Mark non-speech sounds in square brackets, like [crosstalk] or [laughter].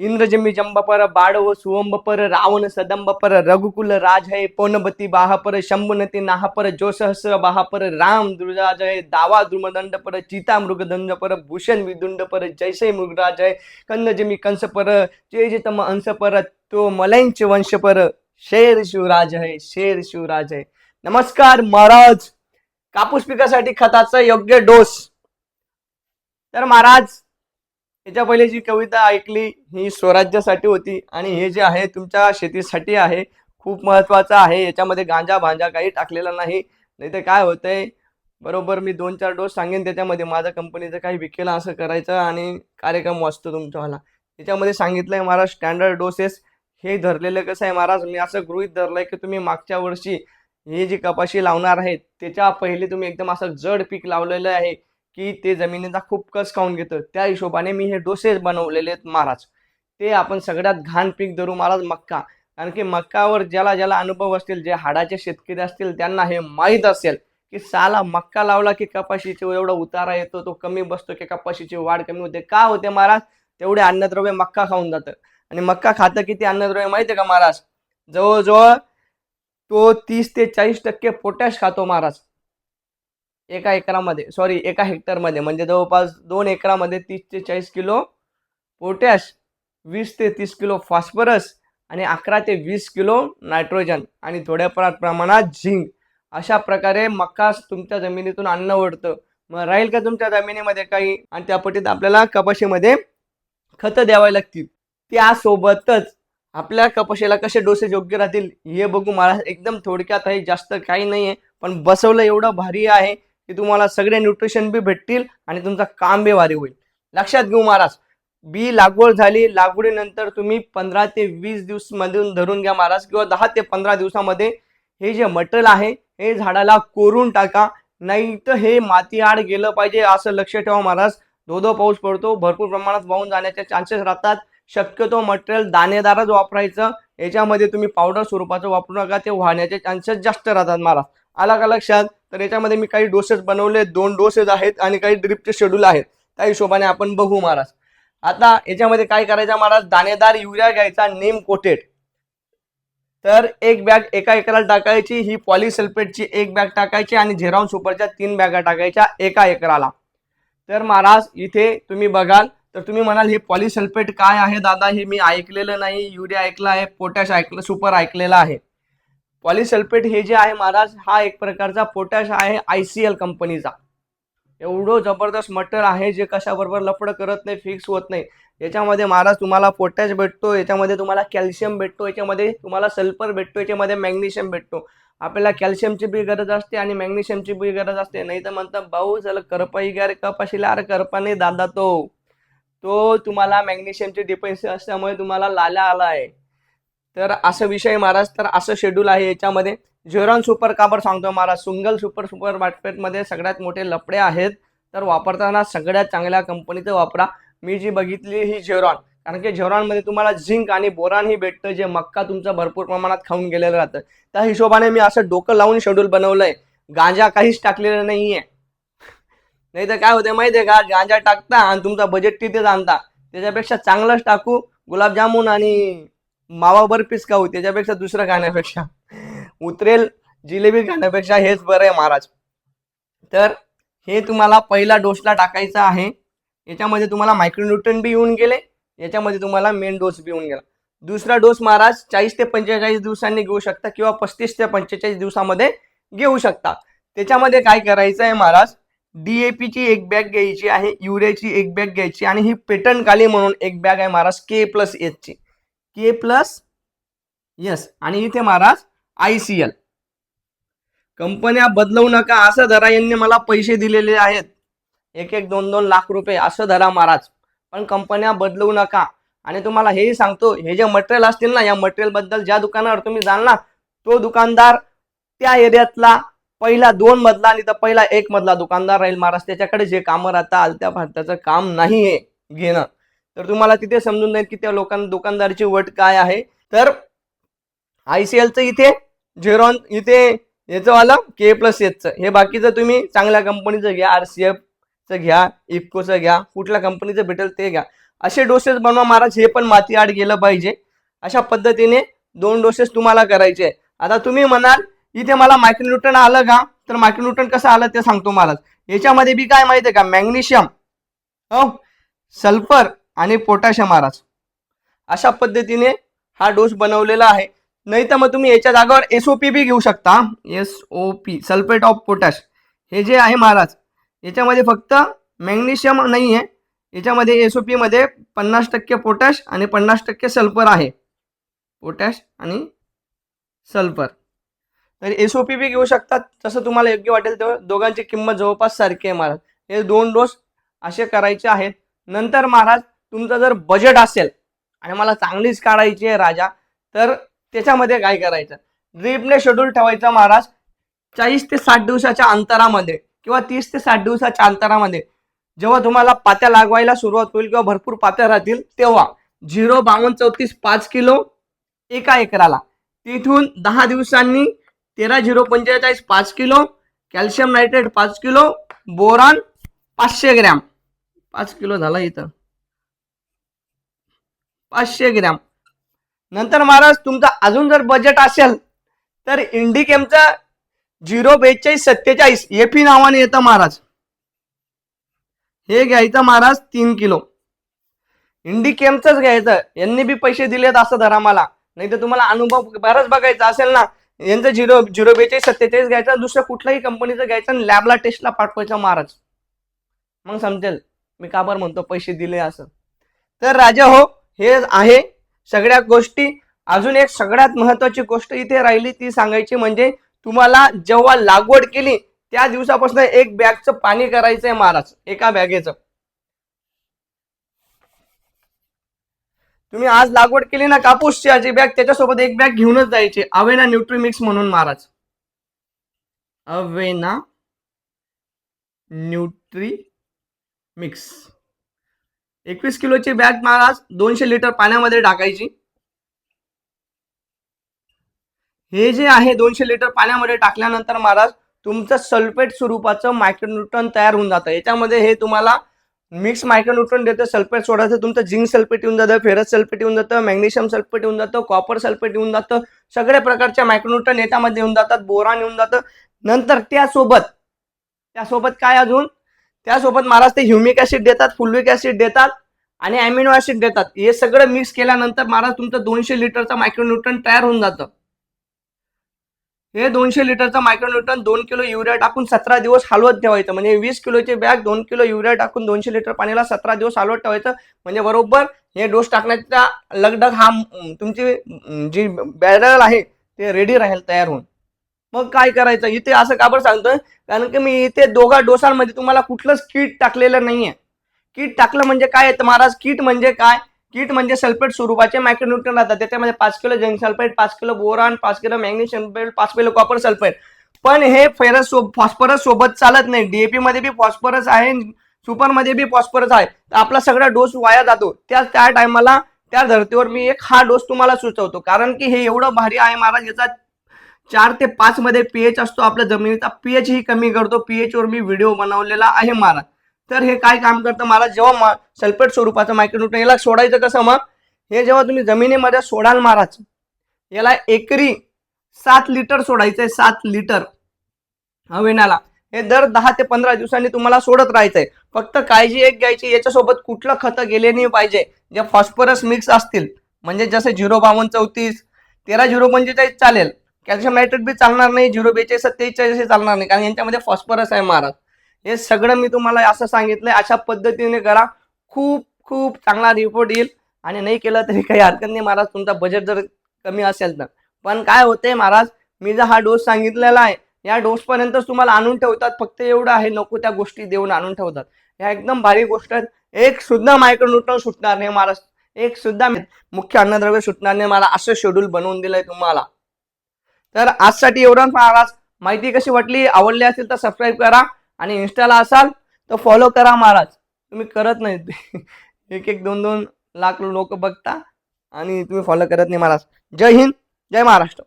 इंद्रजमी जंबपर बाडव सुवंबपर रावण सदंबपर रघुकुल राज है पौनबती बाहापर शंभुनती नाहपर जोसहस बाहापर राम दुर्राज है दावा द्रुमदंड पर चिता मृगदंड पर भूषण विदुंड पर जैसे मृगराज है कन्नजमी कंस पर चेजितम अंश पर तो मलैंच वंश पर शेर शिवराज है शेर शिवराज है नमस्कार महाराज कापूस पिकासाठी खताचा योग्य डोस तर महाराज याच्या पहिले जी कविता ऐकली ही स्वराज्यासाठी होती आणि हे जे आहे तुमच्या शेतीसाठी आहे खूप महत्वाचं आहे. याच्यामध्ये गांजा भांजा काही टाकलेला नाही. नाही तर काय होतंय? बरोबर मी दोन चार डोस सांगेन त्याच्यामध्ये. माझ्या कंपनीचं काही विकेला असं करायचं आणि कार्यक्रम वाचतो तुमच्यावाला. त्याच्यामध्ये सांगितलंय महाराज स्टँडर्ड डोसेस हे धरलेलं कसं आहे महाराज? मी असं गृहीत धरलंय की तुम्ही मागच्या वर्षी हे जी कपाशी लावणार आहेत त्याच्या पहिले तुम्ही एकदम असं जड पीक लावलेलं आहे. की ते जमिनीचा खूप कस खाऊन घेतं? त्या हिशोबाने मी हे डोसे बनवलेले आहेत महाराज. ते आपण सगळ्यात घाण पीक धरू महाराज मक्का. कारण की मक्कावर ज्याला ज्याला अनुभव असतील जे हाडाचे शेतकरी असतील त्यांना हे माहीत असेल की साला मक्का लावला की कपाशीचे एवढा उतारा येतो तो कमी बसतो की कपाशीची वाढ कमी होते. का होते महाराज? तेवढे अन्नद्रव्य मक्का खाऊन जातं. आणि मक्का खातं किती अन्नद्रव्य माहिती आहे का महाराज? जवळजवळ तो तीस ते चाळीस टक्के पोटॅश खातो महाराज. एका एकरामध्ये सॉरी एका हेक्टरमध्ये म्हणजे जवळपास दोन एकरामध्ये तीस ते चाळीस किलो पोटॅश वीस ते तीस किलो फॉस्फरस आणि अकरा ते वीस किलो नायट्रोजन आणि थोड्या प्रमाणात झिंक. अशा प्रकारे मक्का तुमच्या जमिनीतून अन्न ओढतं. मग राहील का तुमच्या जमिनीमध्ये काही? आणि त्या पटीत आपल्याला कपाशीमध्ये खतं द्यावी लागतील. त्यासोबतच आपल्या कपाशीला कसे डोसेज योग्य राहतील हे बघू मला एकदम थोडक्यात आहे जास्त काही नाही आहे पण बसवलं एवढं भारी आहे. की तुम्हाला सगळे न्यूट्रिशन बी भेटतील आणि तुमचं काम बी भारी होईल. लक्षात घेऊ महाराज बी लागवड झाली लागवडीनंतर तुम्ही पंधरा ते वीस दिवसमधून धरून घ्या महाराज किंवा दहा ते पंधरा दिवसामध्ये हे जे मटेरियल आहे हे झाडाला कोरून टाका नाही तर हे माती आड गेलं पाहिजे असं लक्ष ठेवा महाराज. धो पाऊस पडतो भरपूर प्रमाणात वाहून जाण्याचे चान्सेस राहतात. शक्यतो मटेरियल दाणेदारच वापरायचं याच्यामध्ये तुम्ही पावडर स्वरूपाचं वापरू नका ते वाहण्याचे चान्सेस जास्त राहतात महाराज. आला का लक्षात? तर याच्यामध्ये मी काही डोसेस बनवले दोन डोसेस आहेत आणि काही ड्रिपचे शेड्यूल आहेत. त्या हिशोबाने आपण बघू महाराज. आता याच्यामध्ये काय करायचं महाराज? दाणेदार युरिया घ्यायचा नेम कोटेड. तर एक बॅग एका एकराला टाकायची ही पॉलिसल्फेटची एक बॅग टाकायची आणि झेरॉन सुपरच्या तीन बॅगा टाकायच्या एका एकराला. तर महाराज इथे तुम्ही बघाल तर तुम्ही म्हणाल हे पॉलिसल्फेट काय आहे दादा? हे मी ऐकलेलं नाही. युरिया ऐकलं आहे पोटॅश ऐकलं सुपर ऐकलेलं आहे. पॉलिसल्फेट हे जे आहे महाराज हा एक प्रकारचा पोटॅश आहे आय सी एल कंपनीचा. एवढं जबरदस्त मटर आहे जे कशाबरोबर लफड करत नाही फिक्स होत नाही. याच्यामध्ये महाराज तुम्हाला पोटॅश भेटतो याच्यामध्ये तुम्हाला कॅल्शियम भेटतो याच्यामध्ये तुम्हाला सल्फर भेटतो याच्यामध्ये मॅग्नेशियम भेटतो. आपल्याला कॅल्शियमची बी गरज असते आणि मॅग्नेशियमची बी गरज असते. नाही तर म्हणतात भाऊ चल करपाई गार कपाशीला अरे करपाने दादा तो. तो तुम्हाला मॅग्नेशियमची डिपेन्सी असल्यामुळे तुम्हाला लाल्या आला आहे तर असं विषय महाराज. तर असं शेड्यूल आहे याच्यामध्ये. झेरॉन सुपर काबर सांगतो महाराज? सुंगल सुपर सुपर मार्केटमध्ये सगळ्यात मोठे लपडे आहेत. तर वापरताना सगळ्यात चांगल्या कंपनीचं वापरा. मी जी बघितली ही झेरॉन कारण की झेरॉनमध्ये तुम्हाला झिंक आणि बोरान ही भेटतं जे मक्का तुमचं भरपूर प्रमाणात खाऊन गेलेलं राहतं. त्या हिशोबाने मी असं डोकं लावून शेड्यूल बनवलंय. गांजा काहीच टाकलेलं नाहीये. नाही तर काय होते माहितीये का? गांजा टाकता आणि तुमचा बजेट तिथेच आणता. त्याच्यापेक्षा चांगलंच टाकू. गुलाबजामुन आणि मावा बर्फीच खाऊ त्याच्यापेक्षा दुसरं खाण्यापेक्षा उतरेल जिलेबी खाण्यापेक्षा हेच बरं आहे महाराज. तर हे तुम्हाला पहिला डोसला टाकायचा आहे. याच्यामध्ये तुम्हाला मायक्रोन्यूट्रन बी येऊन गेले याच्यामध्ये तुम्हाला मेन डोस बी येऊन गेला. दुसरा डोस महाराज चाळीस ते पंचेचाळीस दिवसांनी घेऊ शकता किंवा पस्तीस ते पंचेचाळीस दिवसामध्ये घेऊ शकता. त्याच्यामध्ये काय करायचं आहे महाराज? डीएपीची एक बॅग घ्यायची आहे युरियाची एक बॅग घ्यायची आणि ही पेटन काली म्हणून एक बॅग आहे महाराज के प्लस एचची के प्लस यस आणि इथे महाराज आय सी एल कंपन्या बदलवू नका असं धरा. यांनी मला पैसे दिलेले आहेत. एक एक दोन दोन लाख रुपये असं धरा महाराज. पण कंपन्या बदलवू नका. आणि तुम्हाला हेही सांगतो हे जे मटेरियल असतील ना या मटेरियलबद्दल ज्या दुकानावर तुम्ही जाल ना तो दुकानदार त्या एरियातला पहिला दोन मधला आणि तर पहिला एक मधला दुकानदार राहील महाराज. त्याच्याकडे जे कामं राहतात आलत्या भारताचं काम नाही हे घेणं. तर तुम्हाला तिथे समजून जाईल की त्या लोकां दुकानदाराची वट काय आहे. तर आय सी एलचं इथे झेरॉन इथे याचं वाला के प्लस एचचं हे बाकीचं तुम्ही चांगल्या कंपनीचं घ्या आर सी एफचं घ्या इफकोचं घ्या कुठल्या कंपनीचं भेटेल ते घ्या. असे डोसेस बनवा. महाराज हे पण माती आड गेलं पाहिजे. अशा पद्धतीने दोन डोसेस तुम्हाला करायचे आता तुम्ही म्हणाल इथे मला मायक्रोन्यूटन आलं का? तर मायक्रोन्यूटन कसं आलं ते सांगतो महाराज. याच्यामध्ये बी काय माहिती आहे का? मॅग्नेशियम हो सल्फर आणि पोटॅशियम महाराज अशा पद्धतीने हा डोस बनवलेला आहे. नाही तर मग तुम्ही याच्या जागावर एस ओ पी बी घेऊ शकता. S O P sulphate of potash हे जे आहे महाराज याच्यामध्ये फक्त मॅग्नेशियम नाही आहे याच्यामध्ये एस ओ पीमध्ये पन्नास टक्के पोटॅश आणि पन्नास टक्के सल्फर आहे. पोटॅश आणि सल्फर तर एस ओ पी बी घेऊ शकतात जसं तुम्हाला योग्य वाटेल तेव्हा दोघांची किंमत जवळपास सारखी आहे महाराज हे दोन डोस असे करायचे आहेत. नंतर महाराज तुमचं जर बजेट असेल आणि मला चांगलीच काढायची आहे राजा तर त्याच्यामध्ये काय करायचं? ड्रीपने शेड्यूल ठेवायचं महाराज चाळीस ते साठ दिवसाच्या अंतरामध्ये किंवा तीस ते साठ दिवसाच्या अंतरामध्ये. जेव्हा तुम्हाला पात्या लागवायला सुरुवात होईल किंवा भरपूर पात्या राहतील तेव्हा झिरो बावन्न चौतीस पाच किलो एका एकराला. तिथून दहा दिवसांनी तेरा झिरो पंचेचाळीस पाच किलो कॅल्शियम नायट्रेट पाच किलो बोरान पाचशे ग्रॅम. पाच किलो झाला इथं. पाचशे ग्रॅम. नंतर महाराज तुमचं अजून जर बजेट असेल तर इंडिकेमचा झिरो बेचाळीस सत्तेचाळीस एफी नावाने येतं महाराज. हे घ्यायचं महाराज तीन किलो. इंडिकेमचंच घ्यायचं. यांनी बी पैसे दिलेत असं धरा मला. नाही तर तुम्हाला अनुभव बराच बघायचा असेल ना. यांचं झिरो झिरो बेचाळीस सत्तेचाळीस घ्यायचं दुसऱ्या कुठल्याही कंपनीचं घ्यायचं आणि लॅबला टेस्टला पाठवायचं महाराज. मग समजेल. मी का बरं म्हणतो पैसे दिले असं. तर राजा हो हे आहे सगळ्या गोष्टी. अजून एक सगळ्यात महत्वाची गोष्ट इथे राहिली ती सांगायची म्हणजे तुम्हाला जेव्हा लागवड केली त्या दिवसापासून एक बॅगचं पाणी करायचंय महाराज एका बॅगेचं. तुम्ही आज लागवड केली ना कापूसची आजी बॅग त्याच्यासोबत एक बॅग घेऊनच जायची. अवेना न्यूट्रीमिक्स म्हणून महाराज. अवेना न्यूट्री मिक्स एकवीस किलोची बॅग महाराज दोनशे लिटर पाण्यामध्ये टाकायची. हे जे आहे दोनशे लिटर पाण्यामध्ये टाकल्यानंतर महाराज तुमचं सल्फेट स्वरूपाचं मायक्रोन्यूट्रॉन तयार होऊन जातं. याच्यामध्ये हे तुम्हाला मिक्स मायक्रोन्यूट्रॉन देतं सल्फेट सोडायचं तुमचं झिंक सल्फेट येऊन जातं फेरस सल्फेट येऊन जातं मॅग्नेशियम सल्फेट येऊन जातं कॉपर सल्फेट येऊन जातं सगळ्या प्रकारच्या मायक्रोन्यूट्रॉन याच्यामध्ये येऊन जातात बोरान येऊन जातं. नंतर त्यासोबत त्यासोबत काय अजून? त्यासोबत महाराज ते ह्युमिक ऍसिड देतात फुलविक ऍसिड देतात आणि अॅमिनो ऍसिड देतात. हे सगळं मिक्स केल्यानंतर महाराज तुमचं दोनशे लिटरचं मायक्रोन्यूट्रॉन तयार होऊन जातं. हे दोनशे लिटरचं मायक्रोन्यूट्रॉन दोन किलो युरिया टाकून सतरा दिवस हलवत ठेवायचं. म्हणजे वीस किलोची बॅग दोन किलो युरिया टाकून दोनशे लिटर पाण्याला सतरा दिवस हलवत ठेवायचं. म्हणजे बरोबर हे डोस टाकण्याचा लगडग हा तुमची जी बॅरल आहे ते रेडी राहील तयार होऊन. मग काय करायचं? इथे असं का बरं सांगतोय? कारण की मी इथे दोघा डोसांमध्ये तुम्हाला कुठलंच किट टाकलेलं नाहीये. किट टाकलं म्हणजे काय? येतं महाराज किट म्हणजे काय? किट म्हणजे सल्फेट स्वरूपाचे मायक्रोन्यूट्रन राहतात. त्याच्यामध्ये पाच किलो झिंक सल्फेट पाच किलो बोरान पाच किलो मॅग्नेशियम सल्फेट पाच किलो कॉपर सल्फेट. पण हे फेरस सो फॉस्फरस सोबत चालत नाही. डीएपी मध्ये बी फॉस्फरस आहे सुपरमध्ये बी फॉस्फरस आहे. तर आपला सगळा डोस वाया जातो. त्या त्या टायमाला त्या धर्तीवर मी एक हा डोस तुम्हाला सुचवतो. कारण की हे एवढं भारी आहे महाराज याचा चार ते पाच मध्ये पीएच असतो आपल्या जमिनीचा. पीएच ही कमी करतो. पीएच वर मी व्हिडिओ बनवलेला आहे मला. तर हे काय काम करतं मला? जेव्हा सल्फेट स्वरूपाचं मायक्रोन्यूट्रन याला सोडायचं कसं मग? हे जेव्हा तुम्ही जमिनीमध्ये सोडाल महाराज याला एकरी सात लिटर सोडायचंय सात लिटर हवेनाला. हे दर दहा ते पंधरा दिवसांनी तुम्हाला सोडत राहायचंय. फक्त काळजी एक घ्यायची याच्यासोबत कुठलं खतं गेले नाही पाहिजे. जे फॉस्फरस मिक्स असतील. म्हणजे जसे झिरो बावन्न चौतीस तेरा झिरो पंचेचाळीस चालेल. कॅल्शियम नायट्रेट बी चालणार नाही झिरो बेचाळीस सत्तेचाळीस हे चालणार नाही कारण यांच्यामध्ये फॉस्फरस आहे महाराज. हे सगळं मी तुम्हाला असं सांगितलंय अशा पद्धतीने करा. खूप खूप चांगला रिपोर्ट येईल. आणि नाही केलं तरी काही हरकत नाही महाराज तुमचा बजेट जर कमी असेल तर. पण काय होतंय महाराज मी जर हा डोस सांगितलेला आहे या डोसपर्यंतच तुम्हाला आणून ठेवतात फक्त एवढं आहे नको त्या गोष्टी देऊन आणून ठेवतात. ह्या एकदम भारी गोष्ट आहेत एक सुद्धा मायक्रोन्यूट्रॉन सुटणार नाही महाराज. एक सुद्धा मुख्य अन्नद्रव्य सुटणार नाही मला असं शेड्यूल बनवून दिलंय तुम्हाला. तर आजसाठी एवढं महाराज माहिती कशी वाटली आवडली असेल तर सबस्क्राईब करा आणि इन्स्टाला असाल तर फॉलो करा महाराज. तुम्ही करत नाहीत [laughs] एक एक दोन दोन लाख लोक बघता आणि तुम्ही फॉलो करत नाही महाराज. जय हिंद जय महाराष्ट्र.